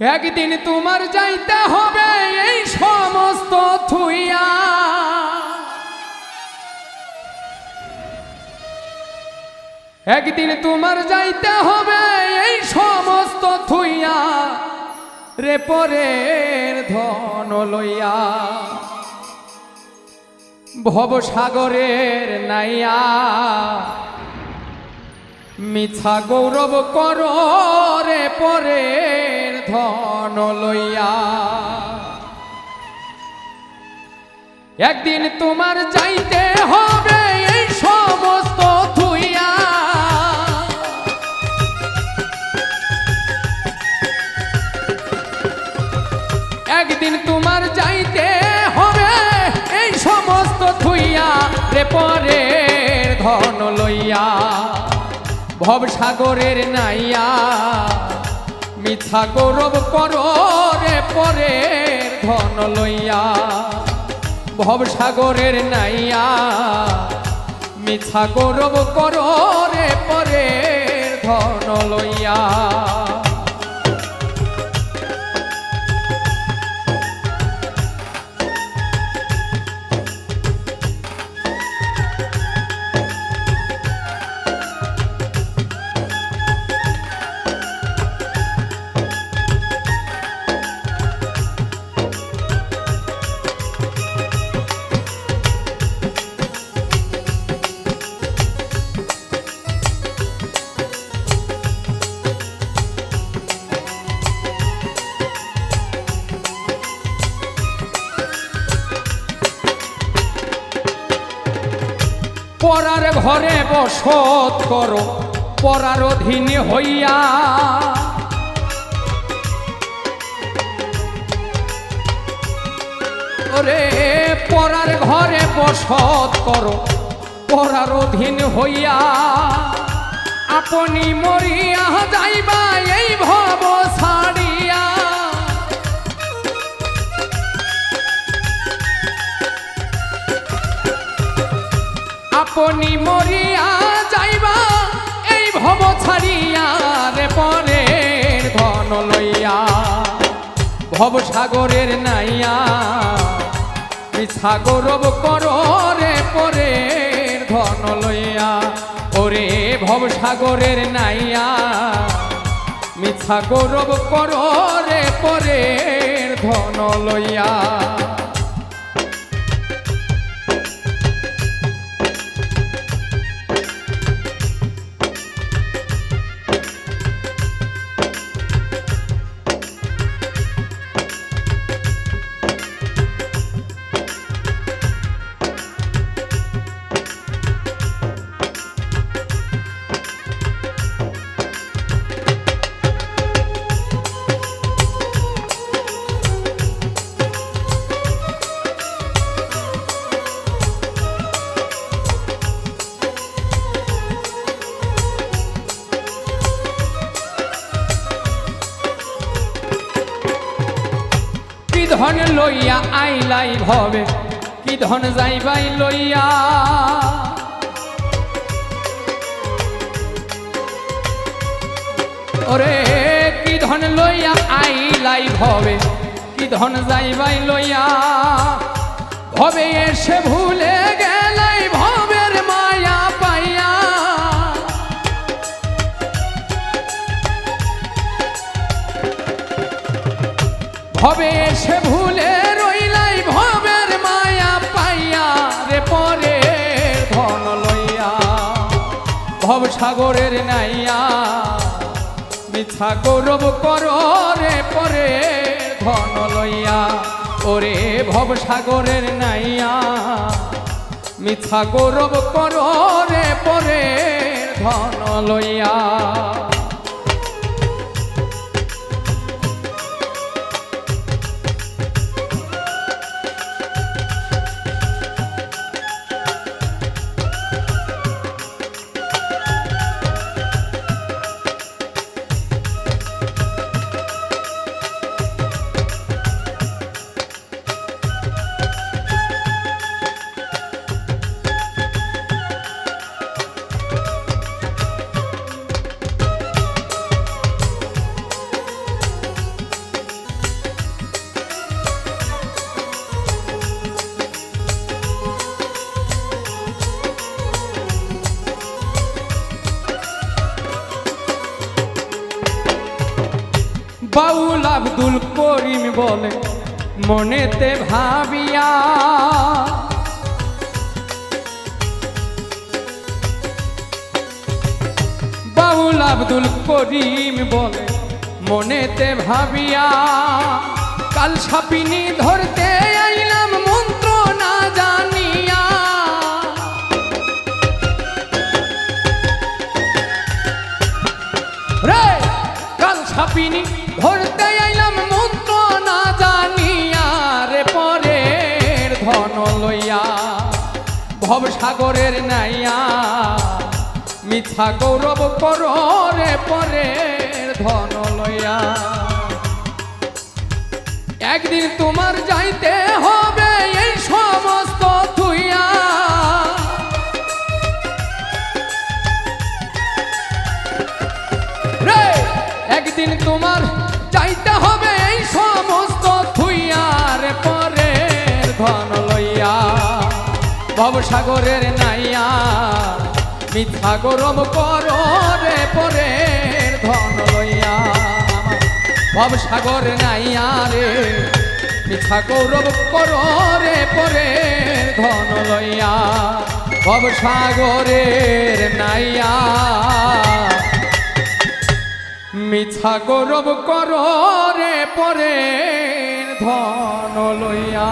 একদিন তোমার যাইতে হবে এই সমস্ত থুইয়া। একদিন তোমার যাইতে হবে এই সমস্ত থুইয়া, রে পরের ধন লইয়া। ভবসাগরের নাইয়া, মিছা গৌরব কর রে পরের ধন লইয়া। একদিন তোমার যাইতে হবে এই সমস্ত থুইয়া একদিন তোমার যাইতে হবে এই সমস্ত থুইয়া রে পরের ধন লইয়া। ভবসাগরের নাইয়া। মিথ্যা গৌরব পরে রে পরের ধন লইয়া। ভবসাগরের নাইয়া। মিথ্যা গৌরব পরে রে পরের ধন লইয়া। পরার ঘরে বসত করো, পরার অধীন হইয়া। ওরে, পরার ঘরে বসত করো, পরার অধীন হইয়া। আপনি মরিয়া যাইবা, এই ভব ছাড়িয়া আপনি মরিয়া যাইবা, এই ভব ছাড়িয়া রে পরের ধন লইয়া। ভব সাগরের নাইয়া মিছা গৌরব কর রে পরের ধন লইয়া। ওরে ভব সাগরের নাইয়া মিছা গৌরব কর রে পরের ধন লইয়া। ধন লইয়া আইলাই ভবে, কি ধন যাইবাই লইয়া? ওরে, কি ধন লইয়া আইলাই ভবে, কি ধন যাইবাই লইয়া? ভবে এসে ভুলে সাগরের নাইয়া মিছা গৌরব কর রে পরে ধন লইয়া। ওরে ভব সাগরের নাইয়া মিছা গৌরব কর রে পরে ধন লইয়া। বাউল আব্দুল করিম বলে, মনেতে ভাবিয়া। বাউল আব্দুল করিম বলে, মনেতে ভাবিয়া। কাল সাপিনি ধরতে আইলাম লইয়া ভব সাগরের নাইয়া। মিথ্যা গৌরব কর রে পরের ধন লইয়া। একদিন তোমার যাইতে হবে এই সমস্ত থুইয়া রে, একদিন তোমার চাইতে হবে ভবসাগরের নাইয়া, মিথ্যা গরম কর রে পরের ধন লইয়া। ভবসাগর নাইয়া রে, মিথ্যা গৌরব কর রে পরের ধন লইয়া। ভবসাগরের নাইয়া, মিথ্যা গৌরব কর পরে ধন লইয়া।